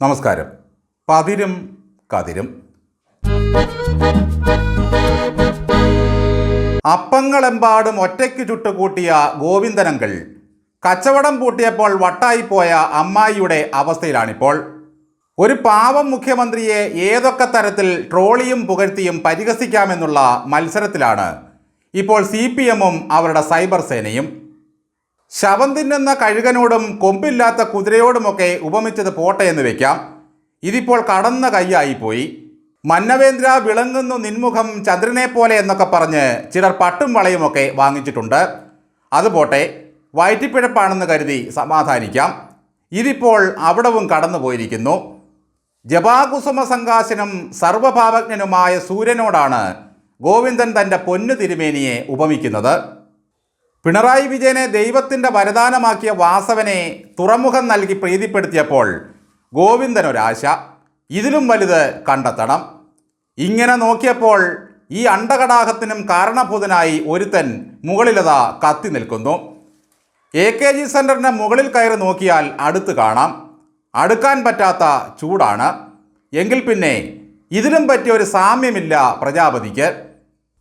നമസ്കാരം. പതിരും കതിരും. അപ്പങ്ങളെമ്പാടും ഒറ്റയ്ക്ക് ചുട്ടുകൂട്ടിയ ഗോവിന്ദനങ്കൾ കച്ചവടം പൂട്ടിയപ്പോൾ വട്ടായിപ്പോയ അമ്മായിയുടെ അവസ്ഥയിലാണിപ്പോൾ. ഒരു പാവം മുഖ്യമന്ത്രിയെ ഏതൊക്കെ തരത്തിൽ ട്രോളിയും പുകഴ്ത്തിയും പരിഹസിക്കാമെന്നുള്ള മത്സരത്തിലാണ് ഇപ്പോൾ സി പി എമ്മും അവരുടെ സൈബർ സേനയും. ശവം തിന്നുന്ന കഴുകനോടും കൊമ്പില്ലാത്ത കുതിരയോടുമൊക്കെ ഉപമിച്ചത് പോട്ടെ എന്ന് വെക്കാം. ഇതിപ്പോൾ കടന്ന കൈയായിപ്പോയി മന്നവേന്ദ്ര വിളങ്ങുന്നു നിൻമുഖം ചന്ദ്രനെ പോലെ എന്നൊക്കെ പറഞ്ഞ് ചിലർ പട്ടും വളയുമൊക്കെ വാങ്ങിച്ചിട്ടുണ്ട്. അതുപോട്ടെ വയറ്റിപ്പിഴപ്പാണെന്ന് കരുതി സമാധാനിക്കാം. ഇതിപ്പോൾ അവിടവും കടന്നു പോയിരിക്കുന്നു. ജപാകുസുമ സങ്കാശനും സർവഭാവജ്ഞനുമായ സൂര്യനോടാണ് ഗോവിന്ദൻ തന്റെ പൊന്നു തിരുമേനിയെ ഉപമിക്കുന്നത്. പിണറായി വിജയനെ ദൈവത്തിന്റെ വരദാനമാക്കിയ വാസവനെ തുറമുഖം നൽകി പ്രീതിപ്പെടുത്തിയപ്പോൾ ഗോവിന്ദൻ ഗോവിന്ദനൊരാശ ഇതിലും വലുത് കണ്ടെത്തണം. ഇങ്ങനെ നോക്കിയപ്പോൾ ഈ അണ്ടകടാഹത്തിനും കാരണഭൂതനായി ഒരുത്തൻ മുകളിലത കത്തി നിൽക്കുന്നു. എ കെ ജി സെന്ററിന്റെ മുകളിൽ കയറി നോക്കിയാൽ അടുത്ത് കാണാം. അടുക്കാൻ പറ്റാത്ത ചൂടാണ്. എങ്കിൽ പിന്നെ ഇതിലും പറ്റിയ ഒരു സാമ്യമില്ല പ്രജാപതിക്ക്.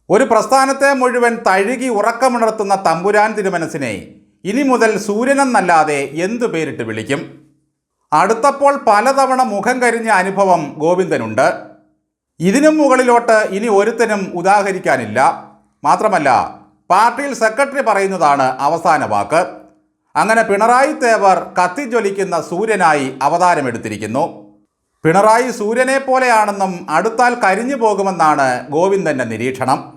ഒരു പ്രസ്ഥാനത്തെ മുഴുവൻ തഴുകി ഉറക്കമുണർത്തുന്ന തമ്പുരാൻ തിരുമനസിനെ ഇനി മുതൽ സൂര്യനെന്നല്ലാതെ എന്തു പേരിട്ട് വിളിക്കും? അടുത്തപ്പോൾ പലതവണ മുഖം കരിഞ്ഞ അനുഭവം ഗോവിന്ദനുണ്ട്. ഇതിനും മുകളിലോട്ട് ഇനി ഒരുത്തനും ഉദാഹരിക്കാനില്ല. മാത്രമല്ല പാർട്ടിയിൽ സെക്രട്ടറി പറയുന്നതാണ് അവസാന വാക്ക്. അങ്ങനെ പിണറായി തേവർ കത്തിജ്വലിക്കുന്ന സൂര്യനായി അവതാരമെടുത്തിരിക്കുന്നു. പിണറായി സൂര്യനെ പോലെയാണെന്നും അടുത്താൽ കരിഞ്ഞു പോകുമെന്നാണ് ഗോവിന്ദന്റെ നിരീക്ഷണം.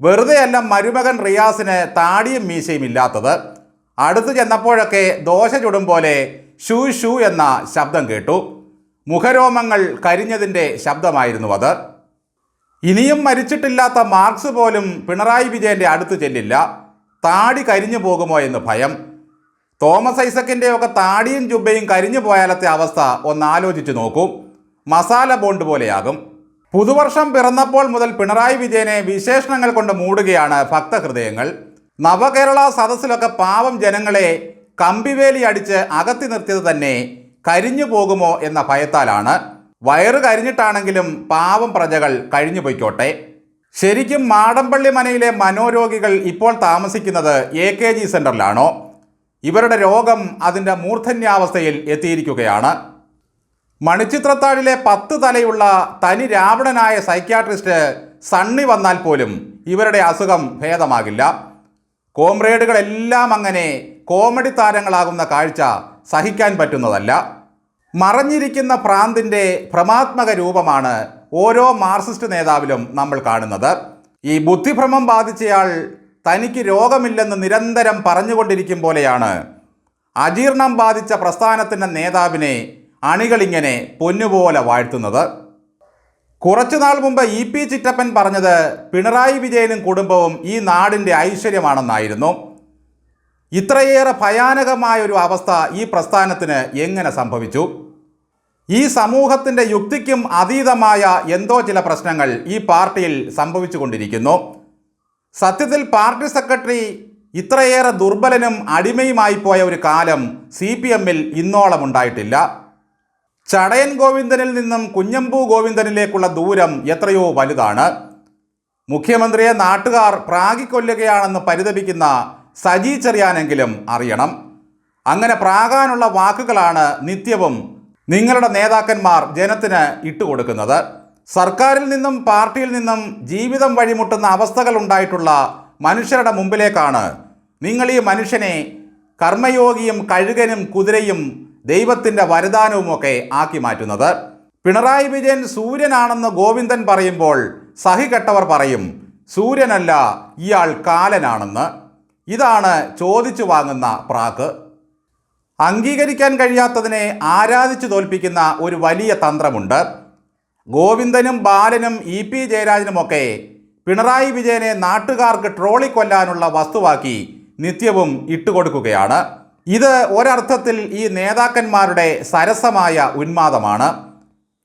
വെറുതെയല്ല മരുമകൻ റിയാസിന് താടിയും മീശയും ഇല്ലാത്തത്. അടുത്ത് ചെന്നപ്പോഴൊക്കെ ദോശ ചുടും പോലെ ഷൂ ഷൂ എന്ന ശബ്ദം കേട്ടു. മുഖരോമങ്ങൾ കരിഞ്ഞതിന്റെ ശബ്ദമായിരുന്നു അത്. ഇനിയും മരിച്ചിട്ടില്ലാത്ത മാർക്സ് പോലും പിണറായി വിജയന്റെ അടുത്ത് ചെല്ലില്ല. താടി കരിഞ്ഞു പോകുമോ എന്ന് ഭയം. തോമസ് ഐസക്കിന്റെ ഒക്കെ താടിയും ജുബയും കരിഞ്ഞു പോയാലത്തെ അവസ്ഥ ഒന്ന് ആലോചിച്ച് നോക്കൂ. മസാല ബോണ്ട് പോലെയാകും. പുതുവർഷം പിറന്നപ്പോൾ മുതൽ പിണറായി വിജയനെ വിശേഷണങ്ങൾ കൊണ്ട് മൂടുകയാണ് ഭക്തഹൃദയങ്ങൾ. നവകേരള സദസ്സിലൊക്കെ പാവം ജനങ്ങളെ കമ്പിവേലി അടിച്ച് അകത്തി നിർത്തിയത് തന്നെ കരിഞ്ഞു പോകുമോ എന്ന ഭയത്താലാണ്. വയറ് കരിഞ്ഞിട്ടാണെങ്കിലും പാവം പ്രജകൾ കഴിഞ്ഞു പൊയ്ക്കോട്ടെ. ശരിക്കും മാടമ്പള്ളി മനയിലെ മനോരോഗികൾ ഇപ്പോൾ താമസിക്കുന്നത് എ കെ ജി സെന്ററിലാണോ ഇവരുടെ രോഗം അതിന്റെ മൂർധന്യാവസ്ഥയിൽ എത്തിയിരിക്കുകയാണ്. മണിച്ചിത്രത്താഴിലെ പത്ത് തലയുള്ള തനി രാവണനായ സൈക്യാട്രിസ്റ്റ് സണ്ണി വന്നാൽ പോലും ഇവരുടെ അസുഖം ഭേദമാകില്ല. കോംറേഡുകളെല്ലാം അങ്ങനെ കോമഡി താരങ്ങളാകുന്ന കാഴ്ച സഹിക്കാൻ പറ്റുന്നതല്ല. മറഞ്ഞിരിക്കുന്ന ഭ്രാന്തിന്റെ ഭ്രമാത്മക രൂപമാണ് ഓരോ മാർക്സിസ്റ്റ് നേതാവിലും നമ്മൾ കാണുന്നത്. ഈ ബുദ്ധിഭ്രമം ബാധിച്ചയാൾ തനിക്ക് രോഗമില്ലെന്ന് നിരന്തരം പറഞ്ഞുകൊണ്ടിരിക്കും പോലെയാണ്. അജീർണം ബാധിച്ച പ്രസ്ഥാനത്തിന്റെ നേതാവിനെ അണികളിങ്ങനെ പൊന്നുപോലെ വാഴ്ത്തുന്നത്. കുറച്ചുനാൾ മുമ്പ് ഇ പി ചിറ്റപ്പൻ പറഞ്ഞത് പിണറായി വിജയനും കുടുംബവും ഈ നാടിന്റെ ഐശ്വര്യമാണെന്നായിരുന്നു. ഇത്രയേറെ ഭയാനകമായ ഒരു അവസ്ഥ ഈ പ്രസ്ഥാനത്തിന് എങ്ങനെ സംഭവിച്ചു? ഈ സമൂഹത്തിന്റെ യുക്തിക്കും അതീതമായ എന്തോ ചില പ്രശ്നങ്ങൾ ഈ പാർട്ടിയിൽ സംഭവിച്ചുകൊണ്ടിരിക്കുന്നു. സത്യത്തിൽ പാർട്ടി സെക്രട്ടറി ഇത്രയേറെ ദുർബലനും അടിമയുമായിപ്പോയ ഒരു കാലം സി പി എമ്മിൽ ഇന്നോളം ഉണ്ടായിട്ടില്ല. ചടയൻ ഗോവിന്ദനിൽ നിന്നും കുഞ്ഞമ്പു ഗോവിന്ദനിലേക്കുള്ള ദൂരം എത്രയോ വലുതാണ്. മുഖ്യമന്ത്രിയെ നാട്ടുകാർ പ്രാഗിക്കൊല്ലുകയാണെന്ന് പരിതപിക്കുന്ന സജി ചെറിയാനെങ്കിലും അറിയണം. അങ്ങനെ പ്രാകാനുള്ള വാക്കുകളാണ് നിത്യവും നിങ്ങളുടെ നേതാക്കന്മാർ ജനത്തിന് ഇട്ടുകൊടുക്കുന്നത് സർക്കാരിൽ നിന്നും പാർട്ടിയിൽ നിന്നും ജീവിതം വഴിമുട്ടുന്ന അവസ്ഥകൾ ഉണ്ടായിട്ടുള്ള മനുഷ്യരുടെ മുമ്പിലേക്കാണ്. നിങ്ങൾ ഈ മനുഷ്യനെ കർമ്മയോഗിയും കഴുകനും കുതിരയും ദൈവത്തിന്റെ വരദാനവുമൊക്കെ ആക്കി മാറ്റുന്നത്. പിണറായി വിജയൻ സൂര്യനാണെന്ന് ഗോവിന്ദൻ പറയുമ്പോൾ സഹികെട്ടവർ പറയും സൂര്യനല്ല ഇയാൾ കാലനാണെന്ന്. ഇതാണ് ചോദിച്ചു വാങ്ങുന്ന പ്രാക്ക്. അംഗീകരിക്കാൻ കഴിയാത്തതിനെ ആരാധിച്ചു തോൽപ്പിക്കുന്ന ഒരു വലിയ തന്ത്രമുണ്ട്. ഗോവിന്ദനും ബാലനും ഇ പി ജയരാജനുമൊക്കെ പിണറായി വിജയനെ നാട്ടുകാർക്ക് ട്രോളിക്കൊല്ലാനുള്ള വസ്തുവാക്കി നിത്യവും ഇട്ടുകൊടുക്കുകയാണ്. ഇത് ഒരർത്ഥത്തിൽ ഈ നേതാക്കന്മാരുടെ സരസമായ ഉന്മാദമാണ്.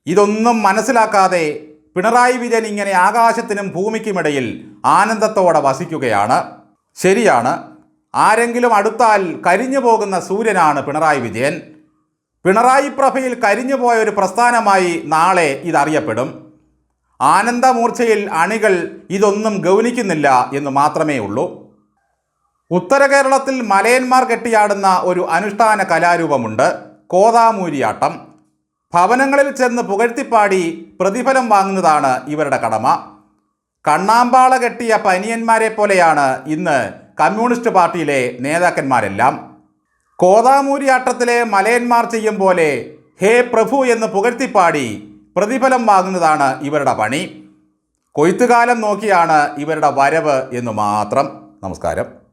ഇതൊന്നും മനസ്സിലാക്കാതെ പിണറായി വിജയൻ ഇങ്ങനെ ആകാശത്തിനും ഭൂമിക്കുമിടയിൽ ആനന്ദത്തോടെ വസിക്കുകയാണ്. ശരിയാണ്. ആരെങ്കിലും അടുത്താൽ കരിഞ്ഞു പോകുന്ന സൂര്യനാണ് പിണറായി വിജയൻ. പിണറായി പ്രഭയിൽ കരിഞ്ഞു പോയ ഒരു പ്രസ്ഥാനമായി നാളെ ഇതറിയപ്പെടും. ആനന്ദമൂർച്ചയിൽ അണികൾ ഇതൊന്നും ഗൗനിക്കുന്നില്ല എന്ന് മാത്രമേ ഉള്ളൂ ഉത്തര കേരളത്തിൽ മലയന്മാർ കെട്ടിയാടുന്ന ഒരു അനുഷ്ഠാന കലാരൂപമുണ്ട്. കോതാമൂരിയാട്ടം. ഭവനങ്ങളിൽ ചെന്ന് പുകഴ്ത്തിപ്പാടി പ്രതിഫലം വാങ്ങുന്നതാണ് ഇവരുടെ കടമ. കണ്ണാമ്പാള കെട്ടിയ പനിയന്മാരെ പോലെയാണ് ഇന്ന് കമ്മ്യൂണിസ്റ്റ് പാർട്ടിയിലെ നേതാക്കന്മാരെല്ലാം. കോതാമൂരിയാട്ടത്തിലെ മലയന്മാർ ചെയ്യും പോലെ ഹേ പ്രഭു എന്ന് പുകഴ്ത്തിപ്പാടി പ്രതിഫലം വാങ്ങുന്നതാണ് ഇവരുടെ പണി. കൊയ്ത്തുകാലം നോക്കിയാണ് ഇവരുടെ വരവ് എന്ന് മാത്രം. നമസ്കാരം.